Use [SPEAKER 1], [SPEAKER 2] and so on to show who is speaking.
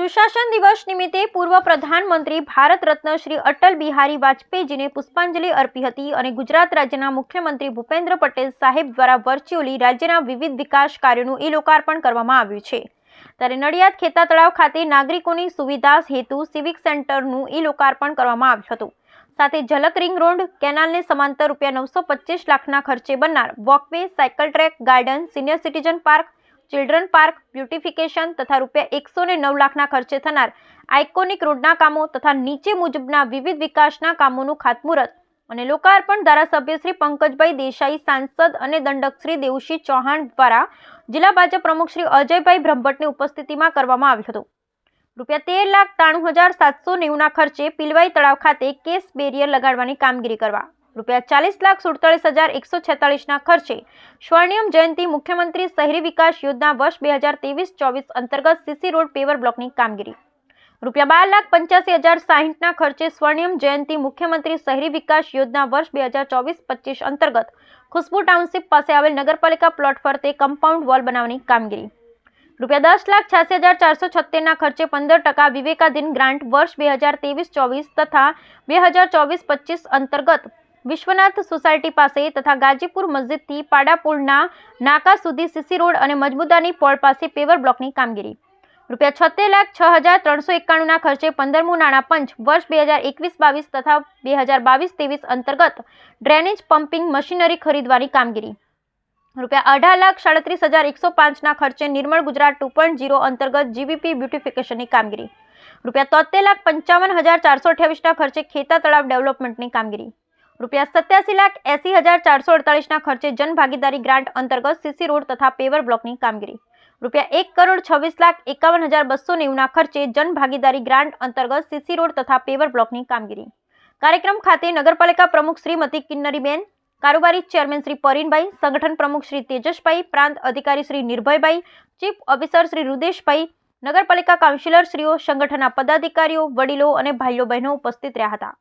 [SPEAKER 1] સુશાસન દિવસ નિમિત્તે પૂર્વ પ્રધાનમંત્રી ભારત રત્ન શ્રી અટલ બિહારી વાજપેયીજીને પુષ્પાંજલિ અર્પી હતી અને ગુજરાત રાજ્યના મુખ્યમંત્રી ભૂપેન્દ્ર પટેલ સાહેબ દ્વારા વર્ચ્યુઅલી રાજ્યના વિવિધ વિકાસ કાર્યોનું ઈ લોકાર્પણ કરવામાં આવ્યું છે. ત્યારે નડિયાદ ખેતા તળાવ ખાતે નાગરિકોની સુવિધા હેતુ સિવિક સેન્ટરનું ઈ લોકાર્પણ કરવામાં આવ્યું હતું. સાથે ઝલક રિંગ રોડ, કેનાલને સમાંતર રૂપિયા નવસો પચીસ લાખના ખર્ચે બનનાર walkway cycle track garden, senior citizen park children park, beautification તથા રૂપિયા એકસો ને નવ લાખના ખર્ચે થનાર આઇકોનિક રોડના કામો તથા નીચે મુજબના વિવિધ વિકાસના કામોનું ખાતમુહૂર્ત. અને લોકાર્પણ ધારાસભ્ય શ્રી પંકજભાઈ દેસાઈ, સાંસદ અને દંડક શ્રી દેવસિંહ ચૌહાણ દ્વારા જિલ્લા ભાજપ પ્રમુખ શ્રી અજયભાઈ બ્રહ્મભટ્ટની ઉપસ્થિતિમાં કરવામાં આવ્યું હતું. રૂપિયા તેર લાખ ત્રાણું હજાર સાતસો નેવુંના ખર્ચે પિલવાઈ તળાવ ખાતે કેસ બેરિયર લગાડવાની કામગીરી કરવા રૂપિયા ચાલીસ લાખ સુડતાલીસ હજાર એકસો છેતાલીસના ખર્ચે સ્વર્ણિમ જયંતિ મુખ્યમંત્રી શહેરી વિકાસ યોજના વર્ષ બે હજાર ત્રેવીસ ચોવીસ અંતર્ગત સીસી રોડ પેવર બ્લોકની કામગીરી. રૂપિયા બાર લાખ પંચ્યાસી હજાર સાહીઠના ખર્ચે સ્વર્ણિમ જયંતિ મુખ્યમંત્રી શહેરી વિકાસ યોજના વર્ષ બે હજાર ચોવીસ પચીસ અંતર્ગત ખુશ્બુ ટાઉનશીપ પાસે આવેલ નગરપાલિકા પ્લોટ ફરતે કમ્પાઉન્ડ વોલ બનાવવાની કામગીરી. રૂપિયા દસ લાખ છ્યાસી હજાર ચારસો છોતેરના ખર્ચે પંદર ટકા વિવેકાધીન ગ્રાન્ટ વર્ષ બે હજાર ત્રેવીસ ચોવીસ તથા બે હજાર ચોવીસ પચીસ અંતર્ગત વિશ્વનાથ સોસાયટી પાસે તથા ગાજીપુર મસ્જિદથી પાડાપુલના નાકા સુધી સીસી રોડ અને મજમુદાની પોળ પાસે પેવર બ્લોકની કામગીરી. રૂપિયા છોતેર લાખ છ હજાર ત્રણસો એકાણુંના ખર્ચે પંદરમું નાણાં પંચ વર્ષ બે હજાર એકવીસ બાવીસ તથા બે હજાર બાવીસ ત્રેવીસ અંતર્ગત ડ્રેનેજ પમ્પિંગ મશીનરી ખરીદવાની કામગીરી. રૂપિયા અઢાર લાખ સાડત્રીસ હજાર એકસો પાંચના ખર્ચે Nirmal Gujarat two point zero અંતર્ગત જીવીપી બ્યુટિફિકેશનની કામગીરી. રૂપિયા તોતેર લાખ પંચાવન હજાર ચારસો અઠ્યાવીસના ખર્ચે ખેતા તળાવ ડેવલપમેન્ટની કામગીરી. રૂપિયા સત્યાસી લાખ એસી હજાર ચારસો અડતાલીસના ખર્ચે જનભાગીદારી ગ્રાન્ટ અંતર્ગત સીસી રોડ તથા પેવર બ્લોકની કામગીરી. રૂપિયા એક કરોડ છવ્વીસ લાખ એકાવન હજાર બસો નેવુંના ખર્ચે જનભાગીદારી ગ્રાન્ટ અંતર્ગત સીસી રોડ તથા પેવર બ્લોકની કામગીરી. કાર્યક્રમ ખાતે નગરપાલિકા પ્રમુખ શ્રીમતી કિન્નરીબેન, કારોબારી ચેરમેન શ્રી પરીનભાઈ, સંગઠન પ્રમુખ શ્રી તેજસભાઈ, પ્રાંત અધિકારી શ્રી નિર્ભયભાઈ, ચીફ ઓફિસર શ્રી રુદેશભાઈ, નગરપાલિકા કાઉન્સિલર શ્રીઓ, સંગઠનના પદાધિકારીઓ, વડીલો અને ભાઈઓ બહેનો ઉપસ્થિત રહ્યા હતા.